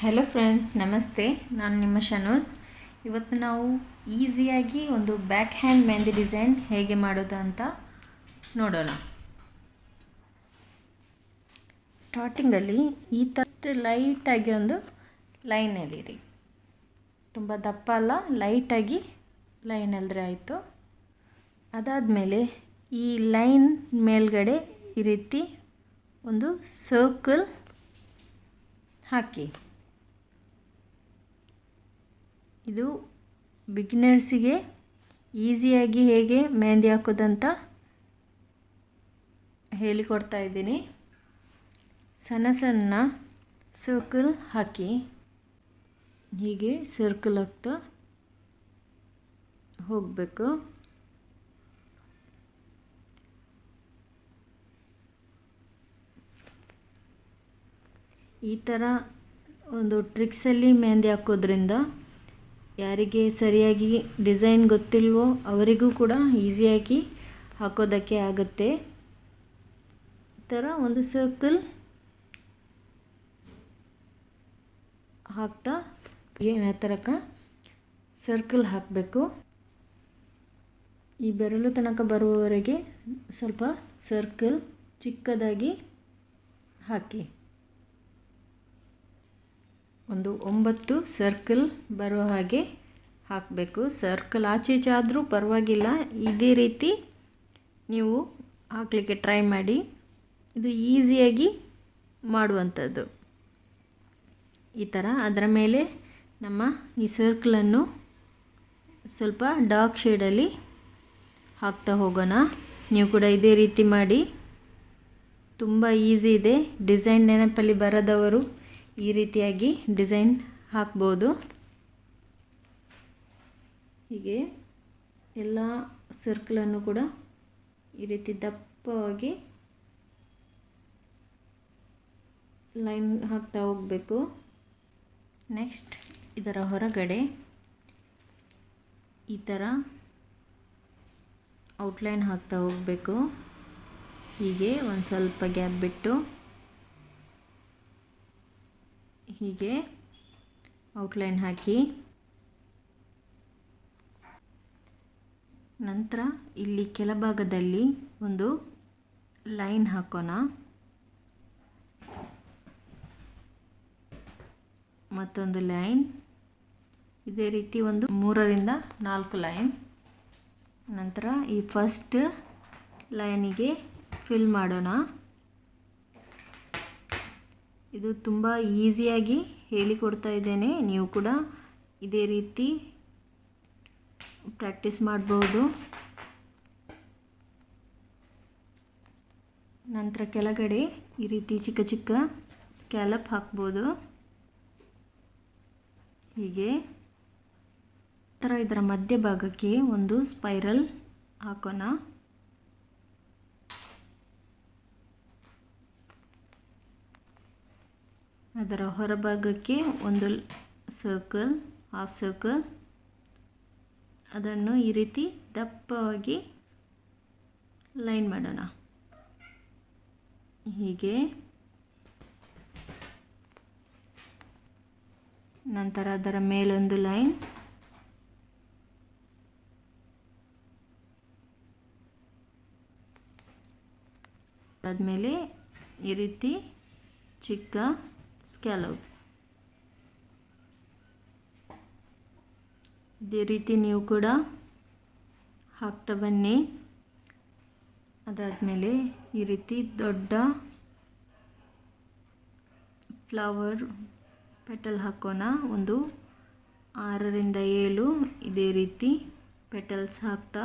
Hello friends ನಮಸ್ತೆ. ನಾನು ನಿಮ್ಮ ಶನೋಸ್. ಇವತ್ತು ನಾವು ಈಸಿಯಾಗಿ ಒಂದು ಬ್ಯಾಕ್ ಹ್ಯಾಂಡ್ ಮೆಹಂದಿ ಡಿಸೈನ್ ಹೇಗೆ ಮಾಡೋದು ಅಂತ ನೋಡೋಣ. ಸ್ಟಾರ್ಟಿಂಗಲ್ಲಿ ಈ ತಷ್ಟು ಲೈಟಾಗಿ ಒಂದು ಲೈನ್ ಎಳೀರಿ. ತುಂಬ ದಪ್ಪ ಅಲ್ಲ ಲೈಟಾಗಿ ಲೈನ್ ಎಲ್ದ್ರೆ ಆಯಿತು. ಅದಾದಮೇಲೆ ಈ ಲೈನ್ ಮೇಲ್ಗಡೆ ಈ ರೀತಿ ಒಂದು ಸರ್ಕಲ್ ಹಾಕಿ. ಇದು ಬಿಗಿನರ್ಸಿಗೆ ಈಸಿಯಾಗಿ ಹೇಗೆ ಮೆಹಂದಿ ಹಾಕೋದಂತ ಹೇಳಿಕೊಡ್ತಾ ಇದ್ದೀನಿ. ಸಣ್ಣ ಸಣ್ಣ ಸರ್ಕಲ್ ಹಾಕಿ. ಹೀಗೆ ಸರ್ಕಲ್ ಹಾಕ್ತಾ ಹೋಗಬೇಕು. ಈ ಥರ ಒಂದು ಟ್ರಿಕ್ಸಲ್ಲಿ ಮೆಹಂದಿ ಹಾಕೋದ್ರಿಂದ ಯಾರಿಗೆ ಸರಿಯಾಗಿ ಡಿಸೈನ್ ಗೊತ್ತಿಲ್ವೋ ಅವರಿಗೂ ಕೂಡ ಈಸಿಯಾಗಿ ಹಾಕೋದಕ್ಕೆ ಆಗುತ್ತೆ. ಈ ಥರ ಒಂದು ಸರ್ಕಲ್ ಹಾಕ್ತಾ ಏನ ತನಕ ಸರ್ಕಲ್ ಹಾಕಬೇಕು. ಈ ಬೆರಳು ತನಕ ಬರುವವರೆಗೆ ಸ್ವಲ್ಪ ಸರ್ಕಲ್ ಚಿಕ್ಕದಾಗಿ ಹಾಕಿ. ಒಂದು ಒಂಬತ್ತು ಸರ್ಕಲ್ ಬರೋ ಹಾಗೆ ಹಾಕಬೇಕು. ಸರ್ಕಲ್ ಆಚೆ ಈಚೆ ಆದರೂ ಪರವಾಗಿಲ್ಲ. ಇದೇ ರೀತಿ ನೀವು ಹಾಕಲಿಕ್ಕೆ ಟ್ರೈ ಮಾಡಿ. ಇದು ಈಸಿಯಾಗಿ ಮಾಡುವಂಥದ್ದು. ಈ ಥರ ಅದರ ಮೇಲೆ ನಮ್ಮ ಈ ಸರ್ಕಲನ್ನು ಸ್ವಲ್ಪ ಡಾರ್ಕ್ ಶೇಡಲ್ಲಿ ಹಾಕ್ತಾ ಹೋಗೋಣ. ನೀವು ಕೂಡ ಇದೇ ರೀತಿ ಮಾಡಿ. ತುಂಬ ಈಸಿ ಇದೆ. ಡಿಸೈನ್ ನೆನಪಲ್ಲಿ ಬರದವರು ಈ ರೀತಿಯಾಗಿ ಡಿಸೈನ್ ಹಾಕ್ಬೋದು. ಹೀಗೆ ಎಲ್ಲ ಸರ್ಕಲನ್ನು ಕೂಡ ಈ ರೀತಿ ದಪ್ಪವಾಗಿ ಲೈನ್ ಹಾಕ್ತಾ ಹೋಗಬೇಕು. ನೆಕ್ಸ್ಟ್ ಇದರ ಹೊರಗಡೆ ಈ ಥರ ಔಟ್ಲೈನ್ ಹಾಕ್ತಾ ಹೋಗಬೇಕು. ಹೀಗೆ ಒಂದು ಸ್ವಲ್ಪ ಗ್ಯಾಪ್ ಬಿಟ್ಟು ಹೀಗೆ ಔಟ್ಲೈನ್ ಹಾಕಿ. ನಂತರ ಇಲ್ಲಿ ಕೆಳಭಾಗದಲ್ಲಿ ಒಂದು ಲೈನ್ ಹಾಕೋಣ. ಮತ್ತೊಂದು ಲೈನ್ ಇದೇ ರೀತಿ ಒಂದು ಮೂರರಿಂದ ನಾಲ್ಕು ಲೈನ್ ನಂತರ ಈ ಫಸ್ಟ್ ಲೈನಿಗೆ ಫಿಲ್ ಮಾಡೋಣ. ಇದು ತುಂಬ ಈಸಿಯಾಗಿ ಹೇಳಿಕೊಡ್ತಾ ಇದ್ದೇನೆ. ನೀವು ಕೂಡ ಇದೇ ರೀತಿ ಪ್ರಾಕ್ಟೀಸ್ ಮಾಡ್ಬೋದು. ನಂತರ ಕೆಳಗಡೆ ಈ ರೀತಿ ಚಿಕ್ಕ ಚಿಕ್ಕ ಸ್ಕ್ಯಾಲಪ್ ಹಾಕ್ಬೋದು. ಹೀಗೆ ಥರ ಇದರ ಮಧ್ಯಭಾಗಕ್ಕೆ ಒಂದು ಸ್ಪೈರಲ್ ಹಾಕೋಣ. ಅದರ ಹೊರಭಾಗಕ್ಕೆ ಒಂದು ಸರ್ಕಲ್ ಹಾಫ್ ಸರ್ಕಲ್ ಅದನ್ನು ಈ ರೀತಿ ದಪ್ಪವಾಗಿ ಲೈನ್ ಮಾಡೋಣ. ಹೀಗೆ. ನಂತರ ಅದರ ಮೇಲೊಂದು ಲೈನ್ ಅದಾದಮೇಲೆ ಈ ರೀತಿ ಚಿಕ್ಕ ಸ್ಕ್ಯಾಲೌಟ್ ಇದೇ ರೀತಿ ನೀವು ಕೂಡ ಹಾಕ್ತಾ ಬನ್ನಿ ಅದಾದಮೇಲೆ ಈ ರೀತಿ ದೊಡ್ಡ ಫ್ಲವರ್ ಪೆಟಲ್ ಹಾಕೋಣ. ಒಂದು ಆರರಿಂದ ಏಳು ಇದೇ ರೀತಿ ಪೆಟಲ್ಸ್ ಹಾಕ್ತಾ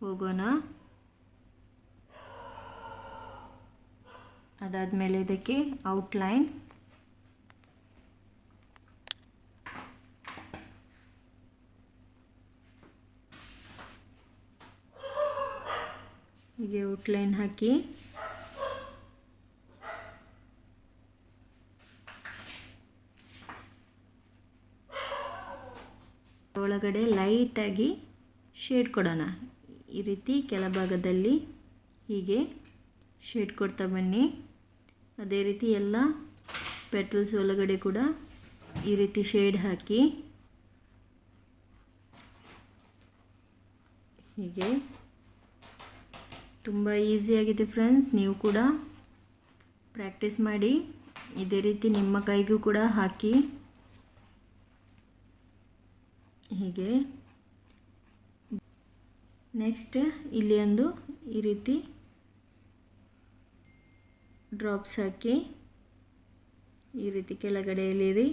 ಹೋಗೋಣ. ಅದಾದಮೇಲೆ ಇದಕ್ಕೆ ಔಟ್ಲೈನ್ ಹೀಗೆ ಔಟ್ಲೈನ್ ಹಾಕಿ. ಒಳಗಡೆ ಲೈಟಾಗಿ ಶೇಡ್ ಕೊಡೋಣ. ಈ ರೀತಿ ಕೆಳಭಾಗದಲ್ಲಿ ಹೀಗೆ ಶೇಡ್ ಕೊಡ್ತಾ ಬನ್ನಿ. ಅದೇ ರೀತಿ ಎಲ್ಲ ಪೆಟಲ್ಸ್ ಒಳಗಡೆ ಕೂಡ ಈ ರೀತಿ ಶೇಡ್ ಹಾಕಿ. ಹೀಗೆ. ತುಂಬ ಈಸಿಯಾಗಿದೆ ಫ್ರೆಂಡ್ಸ್ ನೀವು ಕೂಡ ಪ್ರಾಕ್ಟೀಸ್ ಮಾಡಿ. ಇದೇ ರೀತಿ ನಿಮ್ಮ ಕೈಗೂ ಕೂಡ ಹಾಕಿ. ಹೀಗೆ. ನೆಕ್ಸ್ಟ್ ಇಲ್ಲಿ ಒಂದು ಈ ರೀತಿ ಡ್ರಾಪ್ಸ್ ಹಾಕಿ ಈ ರೀತಿ ಕೆಳಗಡೆ ಎಳೀರಿ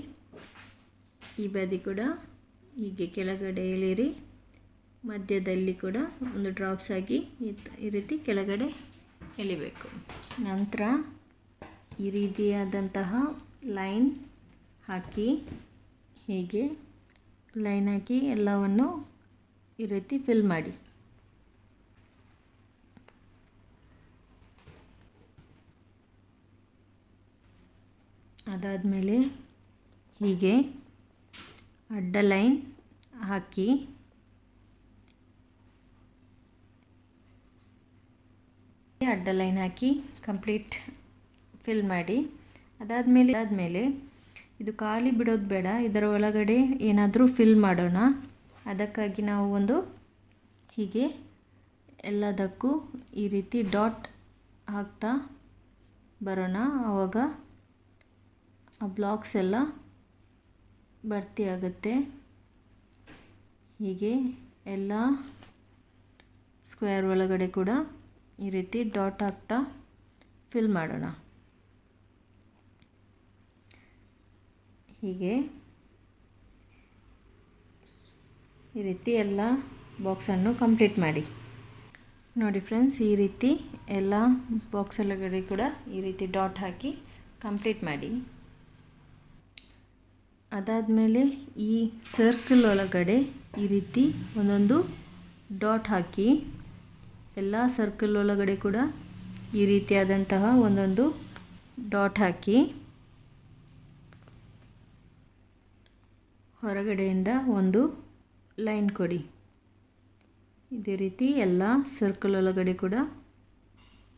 ಈ ಬದಿ ಕೂಡ ಹೀಗೆ ಕೆಳಗಡೆ ಎಳೀರಿ ಮಧ್ಯದಲ್ಲಿ ಕೂಡ ಒಂದು ಡ್ರಾಪ್ಸ್ ಹಾಕಿ ಈ ರೀತಿ ಕೆಳಗಡೆ ಎಳಿಬೇಕು. ನಂತರ ಈ ರೀತಿಯಾದಂತಹ ಲೈನ್ ಹಾಕಿ ಹೀಗೆ ಲೈನ್ ಹಾಕಿ ಎಲ್ಲವನ್ನು ಈ ರೀತಿ ಫಿಲ್ ಮಾಡಿ. ಅದಾದಮೇಲೆ ಹೀಗೆ ಅಡ್ಡ ಲೈನ್ ಹಾಕಿ ಅಡ್ಡ ಲೈನ್ ಹಾಕಿ ಕಂಪ್ಲೀಟ್ ಫಿಲ್ ಮಾಡಿ. ಅದಾದಮೇಲೆ ಅದಾದಮೇಲೆ ಇದು ಖಾಲಿ ಬಿಡೋದು ಬೇಡ, ಇದರ ಒಳಗಡೆ ಏನಾದರೂ ಫಿಲ್ ಮಾಡೋಣ. ಅದಕ್ಕಾಗಿ ನಾವು ಒಂದು ಹೀಗೆ ಎಲ್ಲದಕ್ಕೂ ಈ ರೀತಿ ಡಾಟ್ ಹಾಕ್ತಾ ಬರೋಣ. ಆವಾಗ ಆ ಬ್ಲಾಕ್ಸ್ ಎಲ್ಲ ಭರ್ತಿ ಆಗುತ್ತೆ. ಹೀಗೆ ಎಲ್ಲ ಸ್ಕ್ವೇರ್ ಒಳಗಡೆ ಕೂಡ ಈ ರೀತಿ ಡಾಟ್ ಹಾಕ್ತಾ ಫಿಲ್ ಮಾಡೋಣ. ಹೀಗೆ ಈ ರೀತಿ ಎಲ್ಲ ಬಾಕ್ಸನ್ನು ಕಂಪ್ಲೀಟ್ ಮಾಡಿ. ನೋಡಿ ಫ್ರೆಂಡ್ಸ್ ಈ ರೀತಿ ಎಲ್ಲ ಬಾಕ್ಸ್ ಒಳಗಡೆ ಕೂಡ ಈ ರೀತಿ ಡಾಟ್ ಹಾಕಿ ಕಂಪ್ಲೀಟ್ ಮಾಡಿ. ಅದಾದಮೇಲೆ ಈ ಸರ್ಕಲ್ ಒಳಗಡೆ ಈ ರೀತಿ ಒಂದೊಂದು ಡಾಟ್ ಹಾಕಿ ಎಲ್ಲ ಸರ್ಕಲ್ ಒಳಗಡೆ ಕೂಡ ಈ ರೀತಿಯಾದಂತಹ ಒಂದೊಂದು ಡಾಟ್ ಹಾಕಿ ಹೊರಗಡೆಯಿಂದ ಒಂದು ಲೈನ್ ಕೊಡಿ. ಇದೇ ರೀತಿ ಎಲ್ಲ ಸರ್ಕಲ್ ಒಳಗಡೆ ಕೂಡ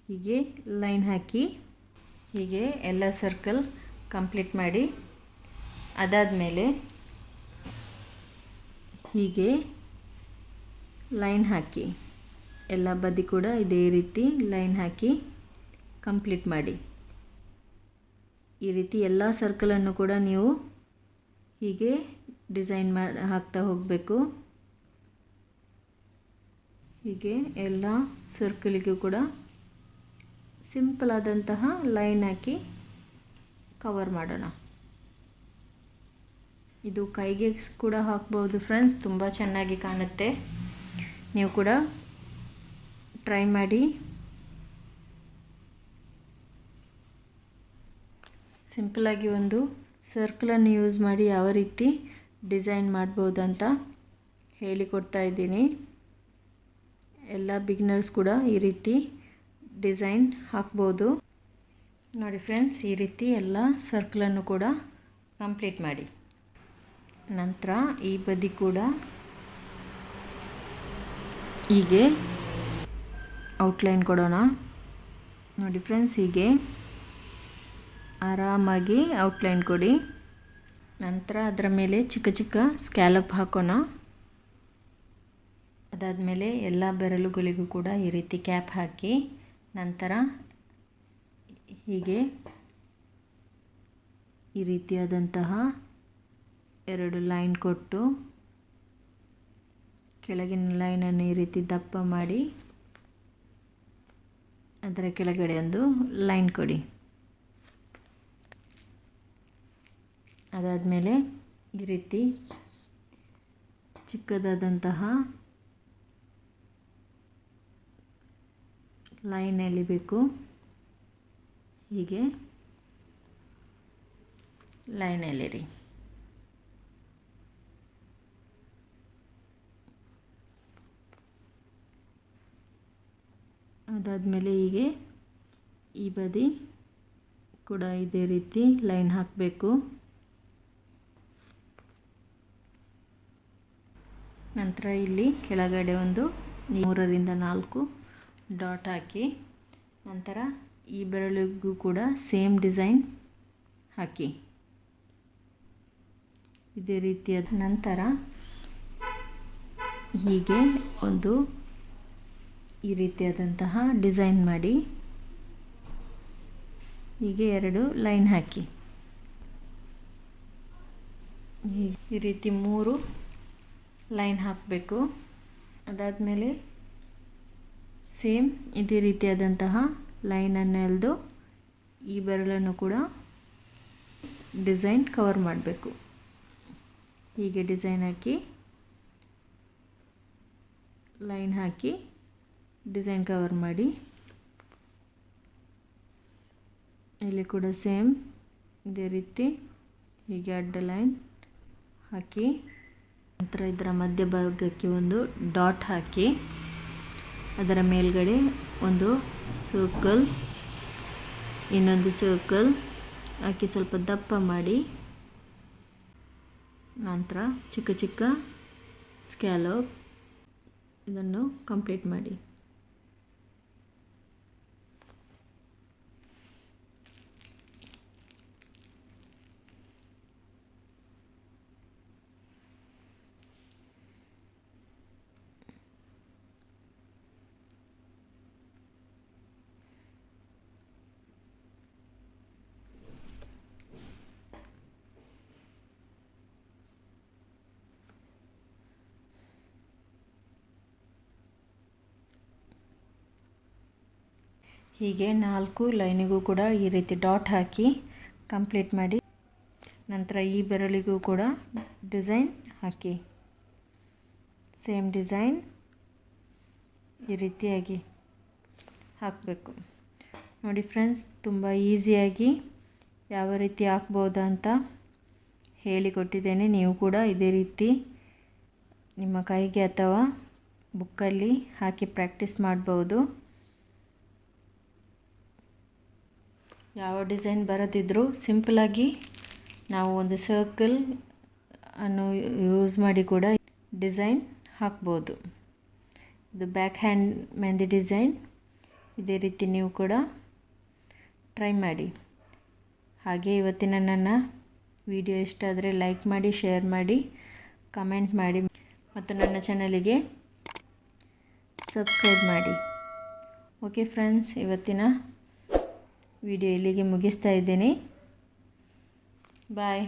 ಹೀಗೆ ಲೈನ್ ಹಾಕಿ ಹೀಗೆ ಎಲ್ಲ ಸರ್ಕಲ್ ಕಂಪ್ಲೀಟ್ ಮಾಡಿ ಅದಾದಮೇಲೆ ಹೀಗೆ ಲೈನ್ ಹಾಕಿ, ಎಲ್ಲ ಬದಿ ಕೂಡ ಇದೇ ರೀತಿ ಲೈನ್ ಹಾಕಿ ಕಂಪ್ಲೀಟ್ ಮಾಡಿ. ಈ ರೀತಿ ಎಲ್ಲ ಸರ್ಕಲನ್ನು ಕೂಡ ನೀವು ಹೀಗೆ ಡಿಸೈನ್ ಮಾಡಿ ಹಾಕ್ತಾ ಹೋಗಬೇಕು. ಹೀಗೆ ಎಲ್ಲ ಸರ್ಕಲಿಗೂ ಕೂಡ ಸಿಂಪಲ್ ಆದಂತಹ ಲೈನ್ ಹಾಕಿ ಕವರ್ ಮಾಡೋಣ. ಇದು ಕೈಗೆ ಕೂಡ ಹಾಕ್ಬೋದು. ಫ್ರೆಂಡ್ಸ್ ತುಂಬ ಚೆನ್ನಾಗಿ ಕಾಣುತ್ತೆ. ನೀವು ಕೂಡ ಟ್ರೈ ಮಾಡಿ. ಸಿಂಪಲಾಗಿ ಒಂದು ಸರ್ಕಲನ್ನು ಯೂಸ್ ಮಾಡಿ ಯಾವ ರೀತಿ ಡಿಸೈನ್ ಮಾಡ್ಬೋದು ಅಂತ ಹೇಳಿಕೊಡ್ತಾ ಇದ್ದೀನಿ. ಎಲ್ಲ ಬಿಗ್ನರ್ಸ್ ಕೂಡ ಈ ರೀತಿ ಡಿಸೈನ್ ಹಾಕ್ಬೋದು. ನೋಡಿ ಫ್ರೆಂಡ್ಸ್ ಈ ರೀತಿ ಎಲ್ಲ ಸರ್ಕಲನ್ನು ಕೂಡ ಕಂಪ್ಲೀಟ್ ಮಾಡಿ. ನಂತರ ಈ ಬದಿ ಕೂಡ ಹೀಗೆ ಔಟ್ಲೈನ್ ಕೊಡೋಣ. ನೋಡಿ ಫ್ರೆಂಡ್ಸ್ ಹೀಗೆ ಆರಾಮಾಗಿ ಔಟ್ಲೈನ್ ಕೊಡಿ. ನಂತರ ಅದರ ಮೇಲೆ ಚಿಕ್ಕ ಚಿಕ್ಕ ಸ್ಕ್ಯಾಲಪ್ ಹಾಕೋಣ. ಅದಾದಮೇಲೆ ಎಲ್ಲ ಬೆರಳುಗಳಿಗೂ ಕೂಡ ಈ ರೀತಿ ಕ್ಯಾಪ್ ಹಾಕಿ ನಂತರ ಹೀಗೆ ಈ ರೀತಿಯಾದಂತಹ ಎರಡು ಲೈನ್ ಕೊಟ್ಟು ಕೆಳಗಿನ ಲೈನನ್ನು ಈ ರೀತಿ ದಪ್ಪ ಮಾಡಿ ಅದರ ಕೆಳಗಡೆ ಒಂದು ಲೈನ್ ಕೊಡಿ. ಅದಾದಮೇಲೆ ಈ ರೀತಿ ಚಿಕ್ಕದಾದಂತಹ ಲೈನ್ ಎಳಿಬೇಕು. ಹೀಗೆ ಲೈನ್ ಎಳಿರಿ. ಅದಾದಮೇಲೆ ಹೀಗೆ ಈ ಬದಿ ಕೂಡ ಇದೇ ರೀತಿ ಲೈನ್ ಹಾಕಬೇಕು. ನಂತರ ಇಲ್ಲಿ ಕೆಳಗಡೆ ಒಂದು ಮೂರರಿಂದ ನಾಲ್ಕು ಡಾಟ್ ಹಾಕಿ ನಂತರ ಈ ಬೆರಳಿಗೂ ಕೂಡ ಸೇಮ್ ಡಿಸೈನ್ ಹಾಕಿ. ಇದೇ ರೀತಿಯ ನಂತರ ಹೀಗೆ ಒಂದು ಈ ರೀತಿಯಾದಂತಹ ಡಿಸೈನ್ ಮಾಡಿ. ಹೀಗೆ ಎರಡು ಲೈನ್ ಹಾಕಿ. ಈ- ರೀತಿ ಮೂರು ಲೈನ್ ಹಾಕಬೇಕು. ಅದಾದಮೇಲೆ ಸೇಮ್ ಇದೇ ರೀತಿಯಾದಂತಹ ಲೈನನ್ನು ಎಳೆದು ಈ ಬೆರಳನ್ನು ಕೂಡ ಡಿಸೈನ್ ಕವರ್ ಮಾಡಬೇಕು. ಹೀಗೆ ಡಿಸೈನ್ ಹಾಕಿ ಲೈನ್ ಹಾಕಿ ಡಿಸೈನ್ ಕವರ್ ಮಾಡಿ. ಇಲ್ಲಿ ಕೂಡ ಸೇಮ್ ಇದೇ ರೀತಿ ಹೀಗೆ ಅಡ್ಡ ಲೈನ್ ಹಾಕಿ. ನಂತರ ಇದರ ಮಧ್ಯಭಾಗಕ್ಕೆ ಒಂದು ಡಾಟ್ ಹಾಕಿ. ಅದರ ಮೇಲ್ಗಡೆ ಒಂದು ಸರ್ಕಲ್, ಇನ್ನೊಂದು ಸರ್ಕಲ್ ಹಾಕಿ ಸ್ವಲ್ಪ ದಪ್ಪ ಮಾಡಿ. ನಂತರ ಚಿಕ್ಕ ಚಿಕ್ಕ ಸ್ಕ್ಯಾಲೋ ಇದನ್ನು ಕಂಪ್ಲೀಟ್ ಮಾಡಿ. ಹೀಗೆ ನಾಲ್ಕು ಲೈನಿಗೂ ಕೂಡ ಈ ರೀತಿ ಡಾಟ್ ಹಾಕಿ ಕಂಪ್ಲೀಟ್ ಮಾಡಿ ನಂತರ ಈ ಬೆರಳಿಗೂ ಕೂಡ ಡಿಸೈನ್ ಹಾಕಿ. ಸೇಮ್ ಡಿಸೈನ್ ಈ ರೀತಿಯಾಗಿ ಹಾಕಬೇಕು. ನೋಡಿ ಫ್ರೆಂಡ್ಸ್, ತುಂಬ ಈಸಿಯಾಗಿ ಯಾವ ರೀತಿ ಹಾಕ್ಬೋದಾ ಅಂತ ಹೇಳಿಕೊಟ್ಟಿದ್ದೇನೆ ನೀವು ಕೂಡ ಇದೇ ರೀತಿ ನಿಮ್ಮ ಕೈಗೆ ಅಥವಾ ಬುಕ್ಕಲ್ಲಿ ಹಾಕಿ ಪ್ರಾಕ್ಟೀಸ್ ಮಾಡ್ಬೋದು. ಯಾವ ಡಿಸೈನ್ ಬರದಿದ್ದರೂ ಸಿಂಪಲಾಗಿ ನಾವು ಒಂದು ಸರ್ಕಲ್ ಅನ್ನು ಯೂಸ್ ಮಾಡಿ ಕೂಡ ಡಿಸೈನ್ ಹಾಕ್ಬೋದು. ಇದು ಬ್ಯಾಕ್ ಹ್ಯಾಂಡ್ ಮೆಹಂದಿ ಡಿಸೈನ್. ಇದೇ ರೀತಿ ನೀವು ಕೂಡ ಟ್ರೈ ಮಾಡಿ. ಹಾಗೆ ಇವತ್ತಿನ ನನ್ನ ವಿಡಿಯೋ ಇಷ್ಟ ಆದರೆ ಲೈಕ್ ಮಾಡಿ, ಶೇರ್ ಮಾಡಿ, ಕಮೆಂಟ್ ಮಾಡಿ ಮತ್ತು ನನ್ನ ಚಾನಲಿಗೆ ಸಬ್ಸ್ಕ್ರೈಬ್ ಮಾಡಿ. ಓಕೆ ಫ್ರೆಂಡ್ಸ್, ಇವತ್ತಿನ ವಿಡಿಯೋ ಇಲ್ಲಿಗೆ ಮುಗಿಸ್ತಾ ಇದ್ದೀನಿ. ಬಾಯ್